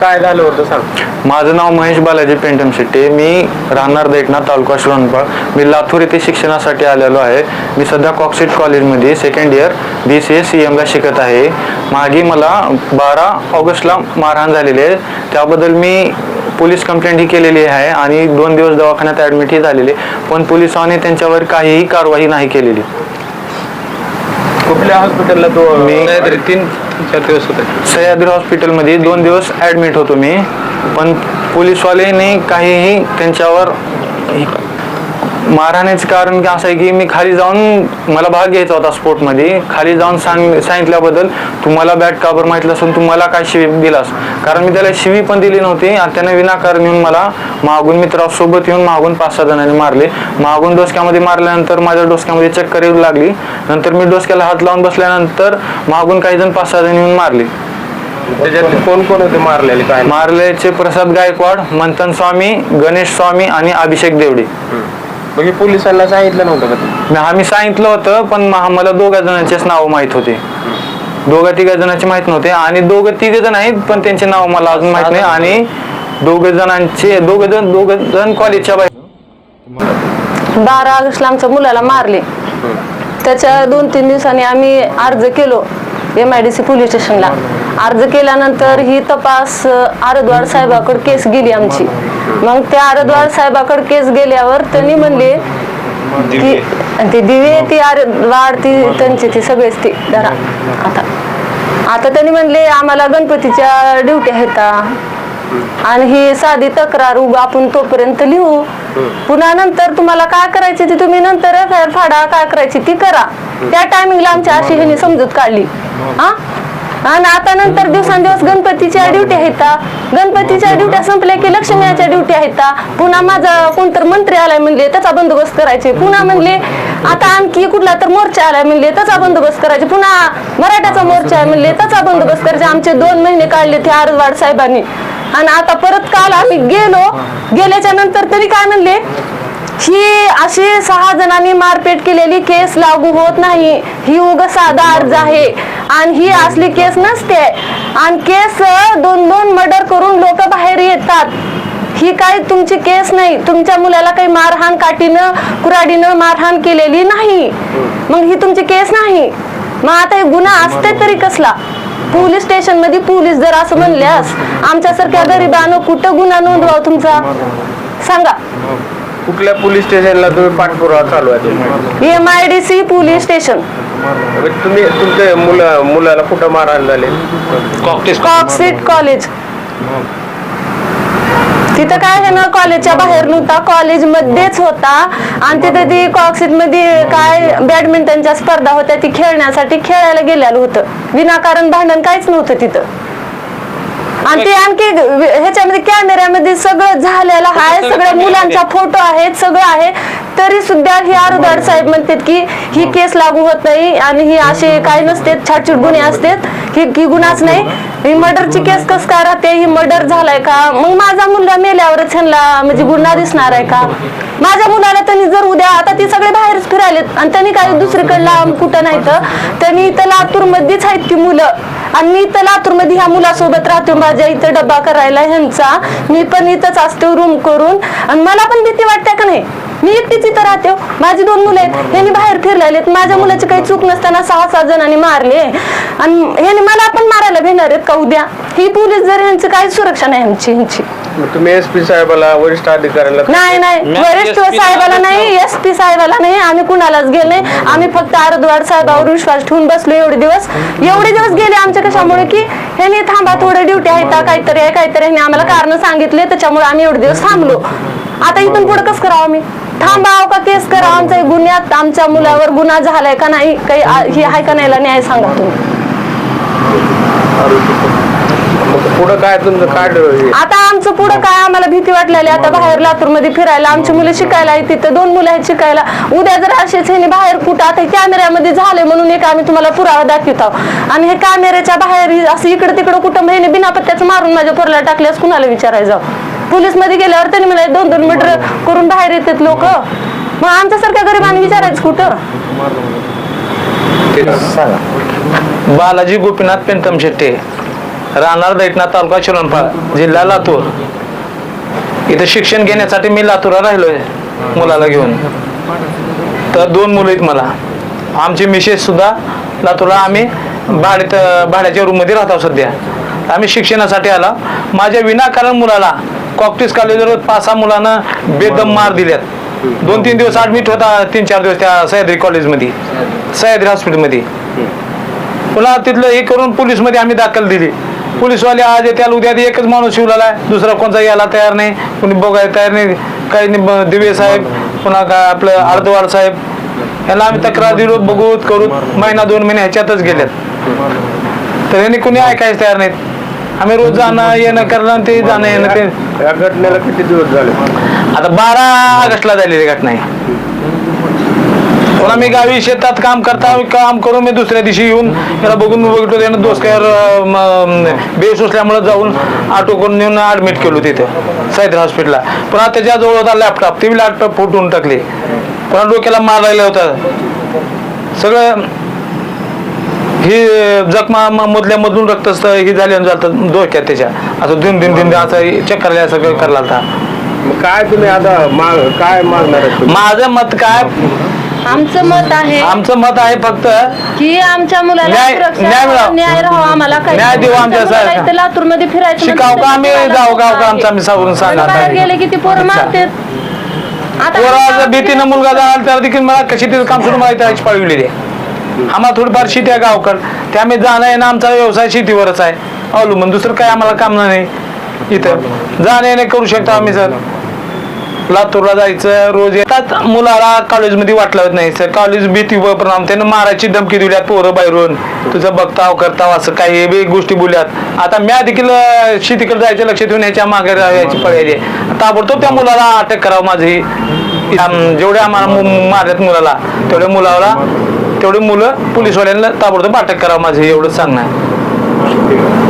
काय झालं होतं सांग. माझं नाव महेश बालाजी पेंटम शेट्टी. मी राहणार दैटना तालुका श्रोणपाळ मी लातूर येथे शिक्षणासाठी आलेलो आहे. मी सध्या कॉक्सिट कॉलेजमध्ये second year B C S C एमला शिकत आहे. मागे मला बारा ऑगस्टला मारहाण झालेली आहे. त्याबद्दल मी पोलीस कंप्लेंट ही केलेली आहे आणि दोन दिवस दवाखान्यात ॲडमिटही झालेले पण पोलिसांनी त्यांच्यावर काहीही कारवाई नाही केलेली. कुठल्या हॉस्पिटलला तो मी- काहीतरी तीन चार दिवस होते. सह्याद्री हॉस्पिटलमध्ये दोन दिवस ॲडमिट होतो मी. पण पोलीसवालेने काहीही त्यांच्यावर मारहाण्याचं कारण असं आहे की मी खाली जाऊन मला भाग घ्यायचा होता स्पोर्टमध्ये. खाली जाऊन सांग सांगितल्याबद्दल तुम्हाला बॅट काबर माहितलं असून तुम्हाला काय शिवी दिलास. कारण मी त्याला शिवी पण दिली नव्हती आणि त्याने विनाकारण येऊन मला मागून मित्रासोबत येऊन मागून पाच सहा जणांनी मारले. मागून डोसक्यामध्ये मारल्यानंतर माझ्या डोसक्यामध्ये चक्कर येऊ लागली. नंतर मी डोसक्याला हात लावून बसल्यानंतर मागून काही जण पाच सहा जण येऊन मारले. त्याच्यातले कोण कोण होते मारलेले काय? मारलेचे प्रसाद गायकवाड मंथन स्वामी गणेश स्वामी आणि अभिषेक देवडे. मग हे पोलिसांना सांगितलं नव्हतं का तू? मी- आम्ही सांगितलं होतं पण मा- मला दोघा जणांचेच नाव माहीत होते. दोघा तिघा जणांचे माहीत नव्हते आणि दोघं तिघ जण आहेत पण त्यांचे नाव मला अजून माहीत नाही. आणि दोघ जणांचे दोघ जण दोघ जण कॉलेजच्या बाहेर. बारा ऑगस्टला आमच्या मुलाला मारले. त्याच्या दोन तीन दिवसांनी आम्ही अर्ज केलो M I D C police स्टेशनला अर्ज केल्यानंतर ही तपास अ, आरद्वाड साहेबाकडे केस गेली आमची. मग त्या आरद्वाड साहेबाकडे केस गेल्यावर त्यांनी म्हणले की ती दिवे ती आरद्वाड ती त्यांची ती सगळेच ती धरा. आता. आता त्यांनी म्हणले आम्हाला गणपतीच्या ड्युटी आहेत. आणि ही साधी तक्रार उगा आपण तोपर्यंत लिहू. पुन्हा नंतर तुम्हाला काय करायची ती तुम्ही नंतर एफ आय आर फाडा काय करायची ती करा. त्या टायमिंगला आमच्या अशी ह्यांनी समजूत काढली. हा? आणि आता नंतर दिवसांदिवस गणपतीच्या ड्युटी आहेत गणपतीच्या ड्युट्या संपल्या की लक्ष्मीच्या ड्युटी आहेत पुन्हा माझा कोणतर मंत्री आलाय म्हणले त्याचा बंदोबस्त करायचे. पुन्हा म्हणले आता आणखी कुठला तर मोर्चा आलाय म्हणले त्याचा बंदोबस्त करायचे. पुन्हा मराठ्याचा मोर्चा आहे म्हणले त्याचा बंदोबस्त करायचे. आमचे दोन महिने काढले ते आरवाड साहेबांनी. आणि आता परत काल आम्ही गेलो. गेल्याच्यानंतर तरी काय म्हणले ही अशी सहा जणांनी मारपेट केलेली केस लागू होत नाही. ही उग साधा अर्ज आहे. आणि ही असली केस नसते. आणि केस दोन दोन मर्डर करून लोक बाहेर येतात. ही काय तुमची केस नाही. तुमच्या मुलाला काही मारहाण काठीनं कुराडीनं मारहाण केलेली नाही. मग ही तुमची केस नाही. मग आता हे गुन्हा असते तरी कसला? पोलीस स्टेशनमध्ये पोलीस जर असं म्हणल्यास आमच्यासारख्या गरिबानं कुठं गुन्हा नोंदवा तुमचा? सांगा. कुठल्या पोलीस स्टेशनला तुम्ही पाठपुरावा चालू आहे? M I D C police station. मग तुम्ही तुमच्या मुला मुलाला कुठं मारहाण झाले? कॉक्सिट कॉलेज तिथं काय आहे ना कॉलेजच्या बाहेर नव्हता कॉलेज मध्येच होता. आणि तिथे ती कॉक्सिटमध्ये काय बॅडमिंटनच्या स्पर्धा होत्या ती खेळण्यासाठी खेळायला गेलेलं होतं. विनाकारण भांडण काहीच नव्हतं तिथं. आणि ते आणखी ह्याच्यामध्ये कॅमेऱ्यामध्ये सगळं झालेलं आहे. सगळ्या मुलांचा फोटो आहेत सगळं आहे. तरी सुद्धा ही आरुदाड साहेब म्हणतात की ही केस लागू होत नाही आणि ही असे काही नसते छाटछूट गुन्हे असतात. ही ही गुन्हाच नाही. ही मर्डरची केस कस काय राहते ही मर्डर झालाय का? मग माझा मुलगा मेल्यावरच ह्यांना म्हणजे गुन्हा दिसणार आहे का? माझ्या मुलाला त्यांनी जर उद्या आता ती सगळे बाहेरच फिरायलेत आणि त्यांनी काही दुसरीकडला कुठं नाही तर त्यांनी इथं लातूर मध्येच आहेत ती मुलं. आणि मी इथं लातूरमध्ये ह्या मुलासोबत राहतो माझ्या इथं डब्बा करायला ह्यांचा. मी पण इथंच असतो रूम करून. आणि मला पण भीती वाटते का नाही? मी एकटीच इथं राहते. हो. माझी दोन मुलं आहेत. ह्यांनी बाहेर फिरलेले माझ्या मुलाची काही चूक नसताना सहा सात जणांनी मारले आणि ह्यांनी मला पण मारायला भेटणार आहेत का उद्या? ही पोलीस जर ह्यांची काही सुरक्षा नाही ह्यांची ह्यांची. मग तुम्ही एस पी साहेबाला वरिष्ठ अधिकाऱ्यांना नाही नाही. वरिष्ठ साहेबाला नाही. एस पी साहेबाला नाही. आम्ही कुणालाच गेले नाही. आम्ही फक्त आरद्वाड साहेबावर विश्वास ठेवून बसलो एवढे दिवस. एवढे दिवस गेले आमच्या कशामुळे की ह्यांनी थांबा थोडे ड्युटी आहेत का, काहीतरी आहे काहीतरी ह्यांनी आम्हाला कारण सांगितले त्याच्यामुळे आम्ही एवढे दिवस थांबलो. आता इथून पुढे कसं करावं आम्ही? थांबाव का केस करावं आमच्या गुन्ह्यात आमच्या मुलावर गुन्हा झालाय का नाही काही हे आहे का नाही न्याय सांगा तुम्ही. पुढं काय तुमचं काय हे? आता आमचं पुढं काय आम्हाला भीती वाटलेली आता बाहेर लातूरमध्ये फिरायला आमची मुलं शिकायला आहेत तिथं दोन मुलं आहेत शिकायला. उद्या जर असेच ह्याने बाहेर कुठं आता कॅमेऱ्यामध्ये झाले म्हणून एक आम्ही तुम्हाला पुरावा दाखवत आहोत. आणि हे कॅमेऱ्याच्या बाहेर असं इकडे तिकडे कुठं ह्याने बिना पत्त्याचं मारून माझ्या पोरला टाकल्यास कुणाला विचारायचं? पोलीसमध्ये गेल्यावर त्यांनी मला दोन दोन मीटर करून बाहेर येतात लोक. मग आमच्यासारख्या गरिबांनी विचारायचं कुठं? ते- बालाजी गोपीनाथ पेंतम शेट्टे राहणार दैठणा तालुका शिरणपाळ जिल्हा लातूर. इथं शिक्षण घेण्यासाठी मी लातूरला राहिलोय मुलाला घेऊन. तर दोन मुलं आहेत मला. आमची मिसेस सुद्धा लातूरला. आम्ही भाड्यात भाड्याच्या रूममध्ये राहतो सध्या. आम्ही शिक्षणासाठी आला. माझ्या विनाकारण मुलाला कॉक्टिस कॉलेजवर पाच सहा मुलांना बेदम मार दिल्यात. दोन तीन दिवस ऍडमिट होता तीन चार दिवस त्या सह्याद्री कॉलेजमध्ये सह्याद्री हॉस्पिटलमध्ये पुन्हा तिथलं हे करून पोलीसमध्ये आम्ही दाखल दिली. पोलीसवाले आज त्याला उद्या एकच माणूस शिवलेला आहे दुसरा कोणता यायला तयार नाही कोणी बघायला तयार नाही काही दिवे साहेब पुन्हा काय आपलं अर्धवाड साहेब यांना आम्ही तक्रार दिलो बघूत करू महिना दोन महिने ह्याच्यातच गेल्यात तर यांनी कुणी ऐकायचं तयार नाहीत. आम्ही रोज जाणं येणं करणं आणि ते जाणं येणं ते. या घटनेला किती दिवस झाले? आता बारा ऑगस्टला झालेली घटना आहे मी गावी शेतात काम करता काम करून मी दुसऱ्या दिवशी येऊन याला बघून बघितलं त्यानं डोसक्यावर बेस असल्यामुळे जाऊन ऑटो करून नेऊन ऍडमिट केलो तिथं साहित्य हॉस्पिटलला पुन्हा त्याच्याजवळ होता लॅपटॉप ते लॅपटॉप फुटून टाकले. पुन्हा डोक्याला मार राहिला होता. सगळं ही जखमा म- मधल्यामधून रक्तस्थ ही झाली जातं डोक्यात त्याच्या. असं दिन दिन दिन असं चक्कर सगळं करायला होता काय तुम्ही आता माग काय मागणार आहे तुम्ही? माझं मत काय? आमचं मत आहे आमचं मत आहे फक्त की आमच्या मुलाला न्याय- सुरक्षा न्याय मिळावा. न्याय राहावा आम्हाला काही. न्याय देऊ आमच्या. लातूरमध्ये फिरायचं शिकाव का आम्ही? जाऊ का आमचं आम्ही सांगून बाहेर गेले की ती पोरं मारतात. पोराचा भीतीनं मुलगा जाणार त्याला देखील मला कशी तिथं काम सोडून मला त्याची पळविलेली आहे. आम्हाला थोडीफार शेती आहे गावकर ते आम्ही जाणं येणं आमचा व्यवसाय शेतीवरच आहे. अवलंबून दुसरं काय आम्हाला काम नाही इथं. जाणं येणं करू शकतो आम्ही सर. लातूरला जायचं रोज येतात. मुलाला कॉलेजमध्ये वाटलं नाही सर. कॉलेज भीती परिणाम. त्यानं मारायची धमकी दिल्यात पोरं बाहेरून. तुझं बघताव करताव असं काही बी गोष्टी बोलल्यात. आता म्या देखील शेतीकडे जायचं लक्ष देऊन ह्याच्या मागे याची पळायची ताबडतोब त्या मुलाला अटक करावं माझी. जेवढे आम्हाला मारल्यात मुलाला तेवढ्या मुलाला तेवढे मुलं पोलीसवाल्यांना ताबडतोब अटक करावं माझं एवढंच सांगणं आहे.